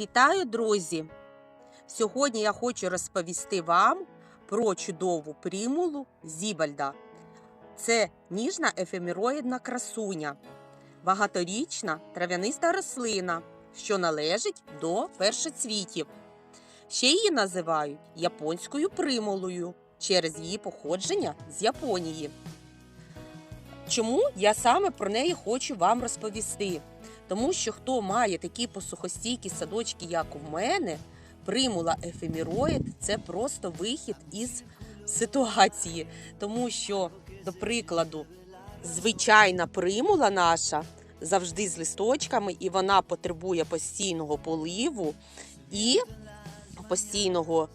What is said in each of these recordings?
Вітаю, друзі! Сьогодні я хочу розповісти вам про чудову примулу Зібальда. Це ніжна ефемероїдна красуня, багаторічна трав'яниста рослина, що належить до першоцвітів. Ще її називають японською примулою через її походження з Японії. Чому я саме про неї хочу вам розповісти? Тому що хто має такі посухостійкі садочки, як у мене, примула ефемероїд це просто вихід із ситуації. Тому що, до прикладу, звичайна примула наша завжди з листочками, і вона потребує постійного поливу і постійного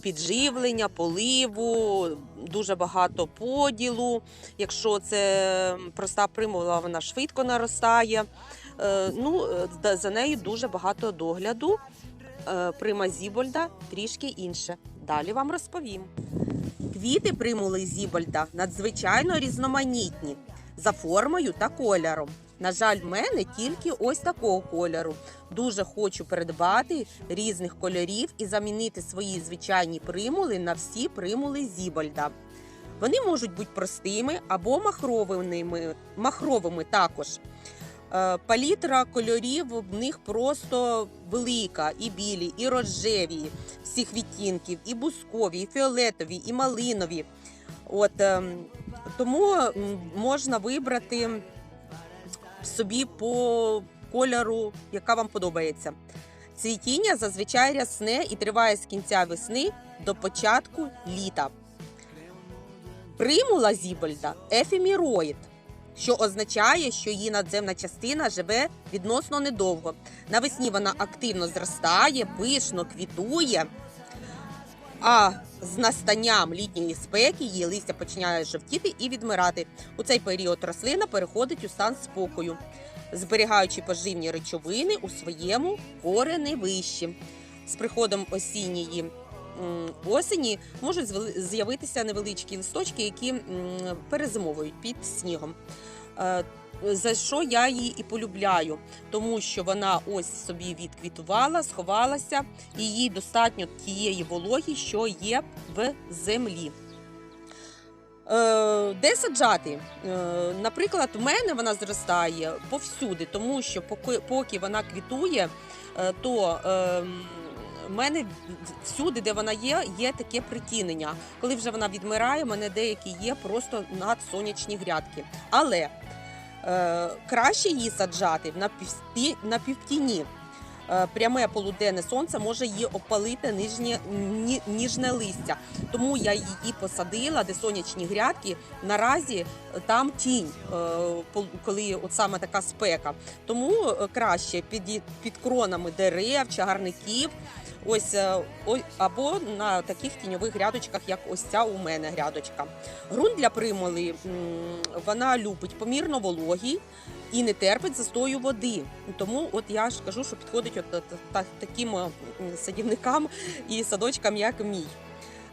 підживлення, поливу, дуже багато поділу. Якщо це проста примула, вона швидко наростає. Е, Ну, е, за нею дуже багато догляду. Е, Прима Зібольда трішки інше. Далі вам розповім. Квіти примули Зібольда надзвичайно різноманітні за формою та кольором. На жаль, в мене тільки ось такого кольору. Дуже хочу придбати різних кольорів і замінити свої звичайні примули на всі примули Зібольда. Вони можуть бути простими або махровими, махровими також. Е, Палітра кольорів в них просто велика, і білі, і рожеві всіх відтінків, і бускові, і фіолетові, і малинові. От, ем, тому можна вибрати собі по кольору, яка вам подобається. Цвітіння зазвичай рясне і триває з кінця весни до початку літа. Примула Зібольда ефемероїд, що означає, що її надземна частина живе відносно недовго. Навесні вона активно зростає, пишно квітує. А з настанням літньої спеки її листя починає жовтіти і відмирати. У цей період рослина переходить у стан спокою, зберігаючи поживні речовини у своєму кореневищі. З приходом осінньої осені можуть з'явитися невеличкі листочки, які перезимовують під снігом. Е, За що я її і полюбляю, тому що вона ось собі відквітувала, сховалася, і їй достатньо тієї вологі, що є в землі. Е, Де саджати? Е, Наприклад, у мене вона зростає повсюди, тому що поки, вона квітує, то е, в мене всюди, де вона є, є таке притінення. Коли вже вона відмирає, у мене деякі є просто надсонячні грядки. Але е, краще її саджати в напівсті- напівтіні. Е, Пряме полуденне сонце може її опалити нижнє, ні- ніжне листя. Тому я її посадила, де сонячні грядки. Наразі е, там тінь, е, коли от саме така спека. Тому краще під, під кронами дерев, чагарників. Ось е, ой, або на таких тіньових грядочках, як ось ця у мене грядочка. Грунт для примули м, вона любить помірно вологий і не терпить застою води. Тому от я ж кажу, що підходить от, от, та- таким садівникам і садочкам, як мій.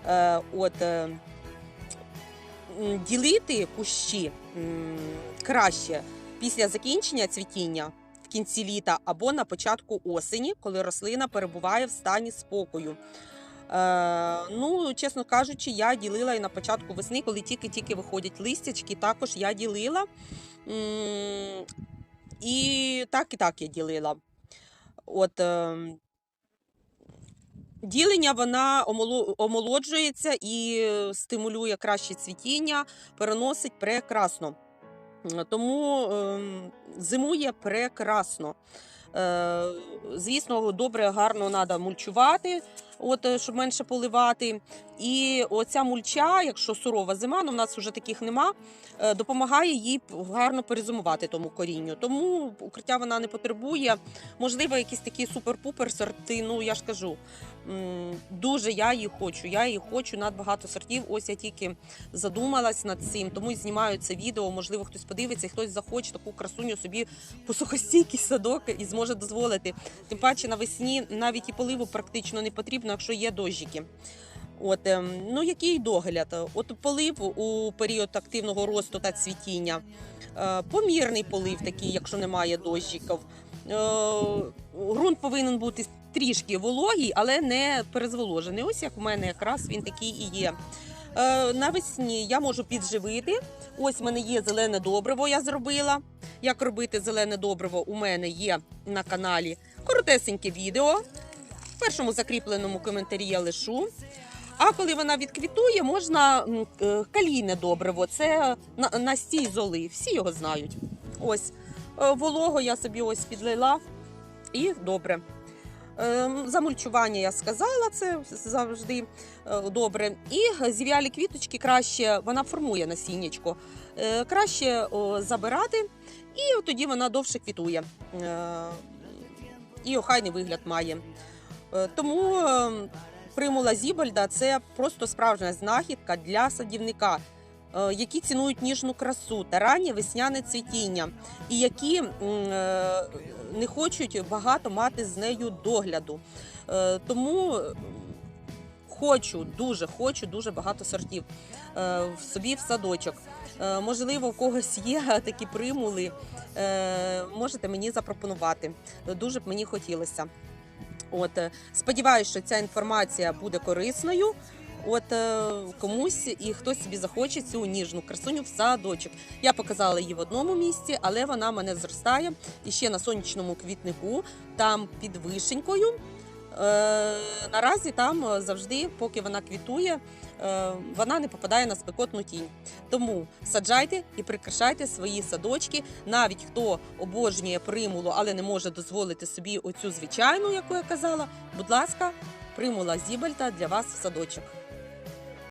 Е, от, е, ділити кущі краще після закінчення цвітіння в кінці літа або на початку осені, коли рослина перебуває в стані спокою. Е, ну, чесно кажучи, я ділила і на початку весни, коли тільки-тільки виходять листячки, також я ділила. І так, і так я ділила. От, е, ділення вона омолоджується і стимулює краще цвітіння, переносить прекрасно. Тому ем, зимує прекрасно. Е, Звісно, добре, гарно треба мульчувати, от, е, щоб менше поливати. І оця мульча, якщо сурова зима, ну в нас вже таких нема, е, допомагає їй гарно перезимувати тому корінню. Тому укриття вона не потребує. Можливо, якісь такі супер-пупер сорти. Ну я ж кажу, дуже я її хочу. Я її хочу над багато сортів. Ось я тільки задумалась над цим, тому і знімаю це відео. Можливо, хтось подивиться, і хтось захоче таку красуню собі посухостійкий садок і зможе дозволити. Тим паче навесні навіть і поливу практично не потрібно, якщо є дощики. От, ем, ну який догляд? От полив у період активного росту та цвітіння, е, помірний полив, такий, якщо немає дощиків. Е, Ґрунт повинен бути трішки вологий, але не перезволожений. Ось як у мене якраз він такий і є. Е, навесні я можу підживити. Ось в мене є зелене добриво, я зробила. Як робити зелене добриво, у мене є на каналі коротесеньке відео. В першому закріпленому коментарі я лишу. А коли вона відквітує, можна е, калійне добриво. Це настій золи. Всі його знають. Ось е, волого я собі ось підлила і добре. Ем, Замульчування я сказала, це завжди е, добре. І зів'ялі квіточки краще вона формує насіннячко. Краще забирати, і тоді вона довше квітує. І охайний вигляд має. Е, Тому е, примула Зібальда це просто справжня знахідка для садівника, е, які цінують ніжну красу та раннє весняне цвітіння, і які е, не хочуть багато мати з нею догляду. Тому хочу, дуже хочу, дуже багато сортів в собі в садочок. Можливо, у когось є такі примули, можете мені запропонувати. Дуже б мені хотілося. От е, сподіваюся, що ця інформація буде корисною. От е, комусь і хтось собі захоче цю ніжну красуню в садочок. Я показала її в одному місці, але вона мене зростає і ще на сонячному квітнику, там під вишенькою. Е, наразі там е, завжди, поки вона квітує, вона не попадає на спекотну тінь. Тому саджайте і прикрашайте свої садочки. Навіть хто обожнює примулу, але не може дозволити собі оцю звичайну, яку я казала. Будь ласка, примула зібельта для вас в садочок.